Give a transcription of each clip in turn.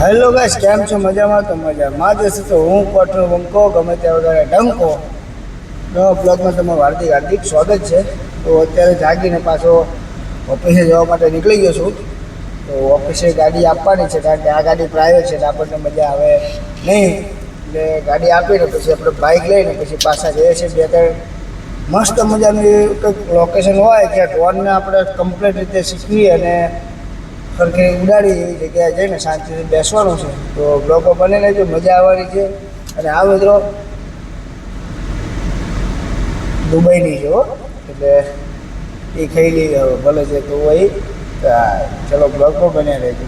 Hello guys કેમ છો? મજામાં? તો મજામાં. જ હશે તો હું કોટનો વંકો ગમે ત્યાં વગેરે ડંકો નવા બ્લોગમાં તમારું હાર્દિક હાર્દિક સ્વાગત છે. તો અત્યારે જાગીને પાછો ઓફિસે જવા માટે નીકળી ગયો છું. તો ઓફિસે ગાડી આપવાની છે, કારણ કે આ ગાડી પ્રાઇવેટ છે એટલે આપણને મજા આવે નહીં. એટલે ગાડી આપીને પછી આપણે બાઇક લઈને પછી પાછા જઈએ છીએ. બે ત્રણ મસ્ત મજાની કંઈક લોકેશન હોય કે ડ્રોનને આપણે કમ્પ્લીટ રીતે શીખવી અને સરખી ઉડાડી એવી જગ્યાએ જઈને શાંતિથી બેસવાનું છે. તો બ્લોકો બને લેજો મજા આવવાની છે. અને આ મિત્રો દુબઈની છે એટલે એ ખાઈ લઈ ભલે છે તો હોય. ચલો બ્લોકો બન્યા રહેજો.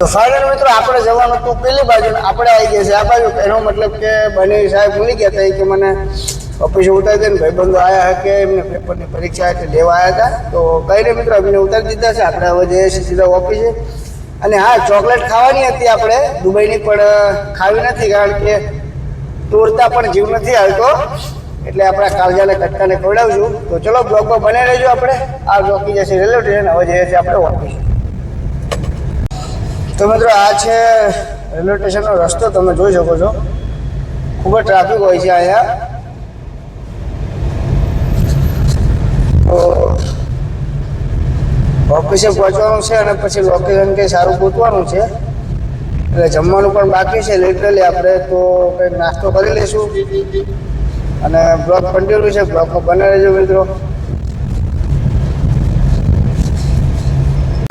તો ફાઇનલ મિત્રો આપણે જવાનું હતું પેલી બાજુ, આપણે આવી ગયા છે આ બાજુ એનો મતલબ કે બની સાહેબ ભૂલી ગયા હતા કે મને ઓફિસે ઉતારી દે ને ભાઈબંધો આવ્યા કે એમને પેપરની પરીક્ષા એટલે લેવા આવ્યા હતા તો કઈ નહીં મિત્રો, અમને ઉતારી દીધા છે. આપણે હવે જઈએ છીએ સીધા ઓફિસે. અને હા, ચોકલેટ ખાવાની હતી આપણે. દુબઈની પણ ખાવી નથી કારણ કે તોરતા પણ જીવ નથી આવતો એટલે આપણા કાળજાને કટકાને ખવડાવશું. તો ચલો, બ્લોગમાં બને રહેજો આપણે. આ રોકી જશે રેલવે સ્ટેશન હવે જઈએ છીએ આપણે ઓફિસે. તો મિત્રો, આ છે રેલવે સ્ટેશનનો રસ્તો. તમે જોઈ શકો છો. ખૂબ જ ટ્રાફિક હોય છે અહીંયા. તો ઓફિસે પહોંચવાનું છે અને પછી લોકેશન કંઈ સારું ગોતવાનું છે. એટલે જમવાનું પણ બાકી છે લિટરલી આપણે તો કંઈક નાસ્તો કરી લઈશું. અને બ્લોગ કન્ટિન્યુ છે બ્લોગમાં બને રહેજો મિત્રો.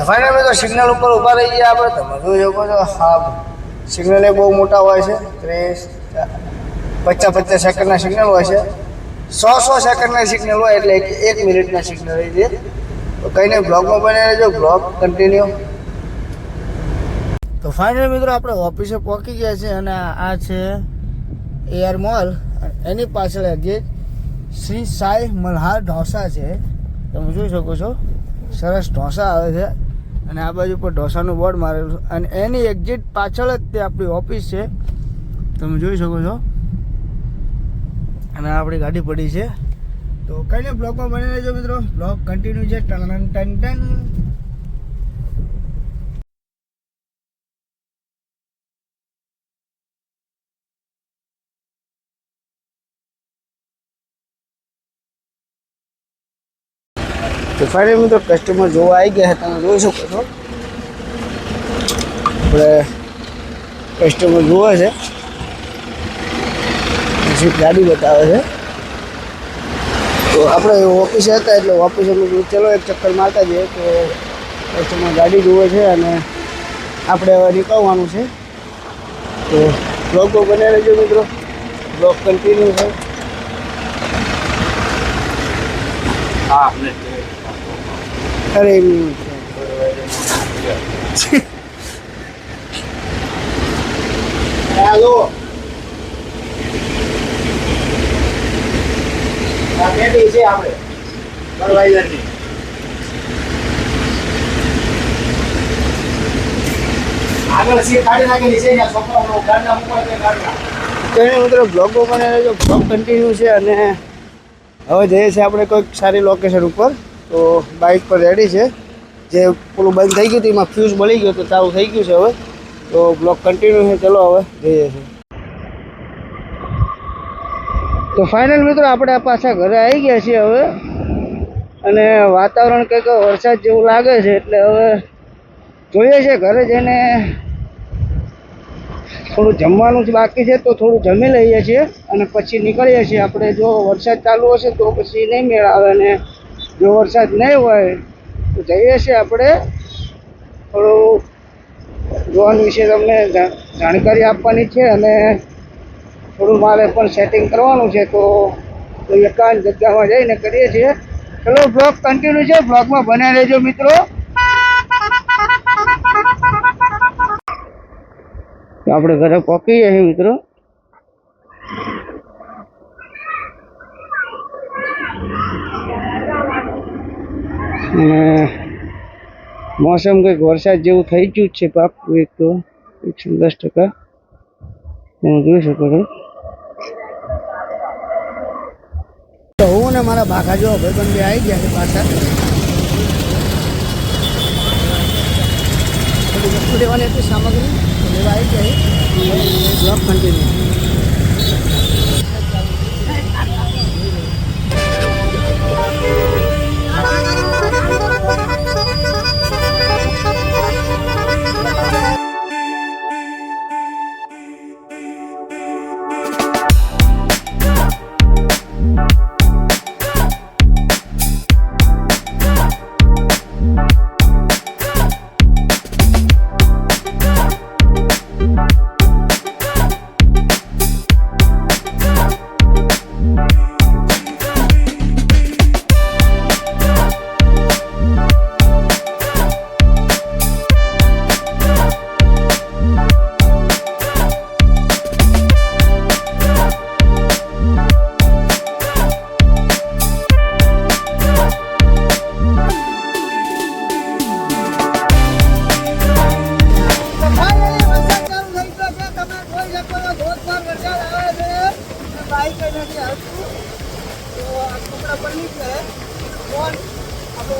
ફાઇનલ તો સિગ્નલ ઉપર ઊભા રહી ગયા આપણે, તમે જોઈ શકો છો, હા સિગ્નલ એ બહુ મોટા હોય છે, ત્રીસ, પચાસ પચાસ સેકન્ડના સિગ્નલ હોય છે. સો સો સેકન્ડના સિગ્નલ હોય એટલે એક મિનિટના સિગ્નલ હોય છે. તો કંઈ નહીં બ્લોગમાં બની રહેજો. બ્લોગ કન્ટિન્યુ તો ફાઇનલ મિત્રો, આપણે ઓફિસે પહોંચી ગયા છે અને આ છે એઆર મોલ એની પાછળ એક્ઝેક્ટ શ્રી સાઈ મલ્હાર ઢોસા છે. તમે જોઈ શકો છો. સરસ ઢોસા આવે છે. અને આ બાજુ પર ઢોસાનું બોર્ડ મારેલું છે. અને એની એક્ઝેક્ટ પાછળ જ તે આપણી ઓફિસ છે. તમે જોઈ શકો છો. અને આપણી ગાડી પડી છે. તો કઈ નહીં બ્લોગમાં બની રહેજો મિત્રો. બ્લોગ કન્ટિન્યુ છે. ટન ટન ટન તો ફાઇનલ મિત્રો કસ્ટમર જોવા આવી ગયા તમે જોઈ શકો છો. આપણે કસ્ટમર જોવે છે. ગાડી બતાવે છે. તો આપણે ઓફિસે હતા એટલે ઓફિસે ચલો એક ચક્કર મારતા જઈએ. તો કસ્ટમર ગાડી જુએ છે અને આપણે હવે નીકળવાનું છે. તો બ્લોગ બને રહેજો મિત્રો. બ્લોગ કન્ટિન્યુ છે. અરે હેલો. બ્લોગો બને બ્લોગ કન્ટિન્યુ છે અને હવે જઈએ છીએ આપણે કોઈક સારી લોકેશન ઉપર. તો બાઇક પર રેડી છે. જે પેલું બંધ થઈ ગયું હતું, એમાં ફ્યુઝ મળી ગયો તો ચાલુ થઈ ગયું છે હવે. તો બ્લોગ કન્ટિન્યુ છે, ચલો હવે જઈએ છીએ. તો ફાઇનલ મિત્રો આપણે પાછા ઘરે આવી ગયા છીએ હવે. અને વાતાવરણ કંઈક વરસાદ જેવું લાગે છે એટલે હવે જોઈએ છે ઘરે જઈને થોડું જમવાનું જ બાકી છે તો થોડું જમી લઈએ છીએ અને પછી નીકળીએ છીએ. આપણે જો વરસાદ ચાલુ હશે તો પછી નહીં મેળ આવે ને જો વરસાદ નહીં હોય તો જઈએ છીએ આપણે. થોડું જોવાનું વિશે તમને જાણકારી આપવાની છે અને થોડું મારે પણ સેટિંગ કરવાનું છે, તો તો એકાંત જગ્યામાં જઈને કરીએ છીએ. ચલો બ્લોગ કન્ટિન્યુ છે. બ્લોગમાં બન્યા રહેજો મિત્રો. આપણે ઘરે પહોંચી જઈએ મિત્રો. અને મોસમ કંઈક વરસાદ જેવું થઈ ગયું જ છે પાપ એક તો એકસો દસ ટકા. તમે જોઈ શકો છો તો હું ને મારા બાકા જો ભાઈબંધ બે આવી ગયા છે પાછા. વસ્તુ લેવાની હતી સામગ્રી. લેવા આવી જાય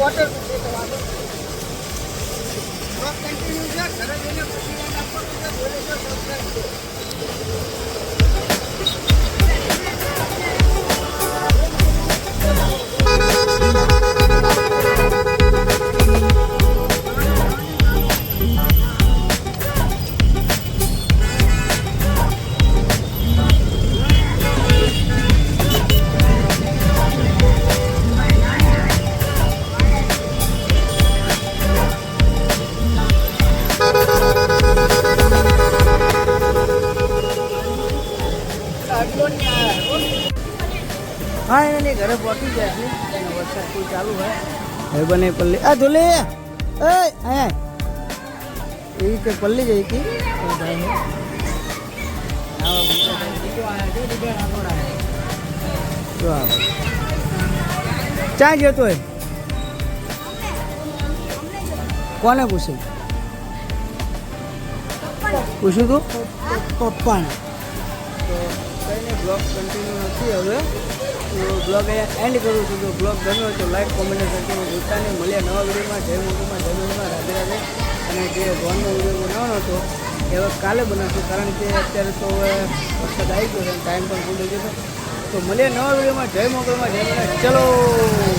આપણું waterproof છે. ઘરે જઈને પછી આપવાનું છે. એની ઘરે પહોંચી જાય અને વરસાદ કોઈ ચાલુ હોય. હવે બને પલ્લી. આ ધોલે. એ અહીંયા એ. રીતે પલ્લી જઈ હતી ક્યાં જતો હોય કોને પૂછ્યું? પૂછ્યું તું? પપ્પાને. તો કઈને બ્લોક કન્ટિન્યુ નથી હવે. બ્લોગ અહીંયા એન્ડ કરું છું. જો બ્લોગ ગમ્યો તો લાઈક કોમેન્ટ જોતા નહીં. મળ્યા નવા વિડીયોમાં. જય મોટુમાં જય મોટુમાં રાધે રાધે. અને જે ભવનનો વીડિયો બનાવવાનો હતો, એ હવે કાલે બનાવશું. કારણ કે અત્યારે તો હવે વરસાદ આવી ગયો છે ટાઈમ પણ ભૂલી ગયો છે. તો મળીએ નવા વિડીયોમાં. જય મોગલમાં, જય મોગલ ચલો!